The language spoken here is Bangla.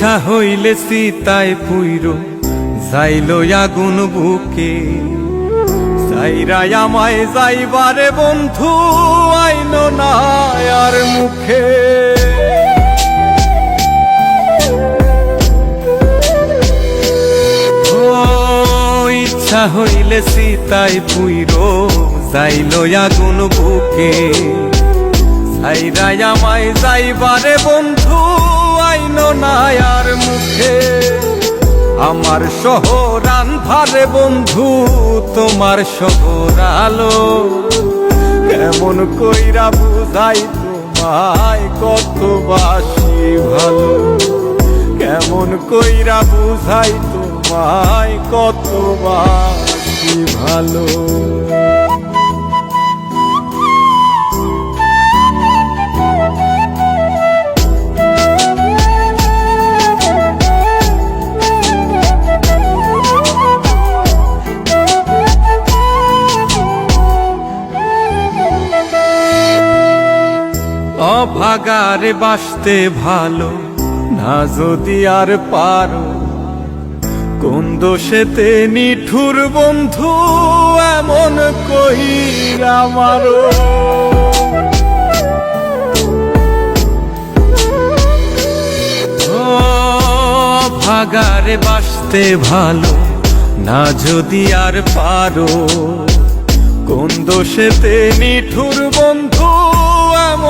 ইচ্ছা হইলে সীতায় পুইর, যাইল আগুন বুকে। যাইরাই আমায় যাইবারে বন্ধু, আইল না আর মুখে। ইচ্ছা হইলে সীতাই পুইর, যাইল আগুন বুকে। সাইরাই আমায় যাইবারে বন্ধু আইন নায়ার মুখে। আমার শহর আন্ধারে বন্ধু, তোমার শহর আলো। কেমন কইরা বুঝাই তোমায় কত বাসি ভালো। কেমন কইরা বুঝাই তোমায় কত বাসি ভালো। অভাগারে বাসতে ভালো। না যদি আর পারো, কোন দোষেতে নিঠুর বন্ধু এমন কহিরা মারো। ও, ভাগারে বাসতে ভালো। না যদি আর পারো, কোন দোষেতে নিঠুর বন্ধু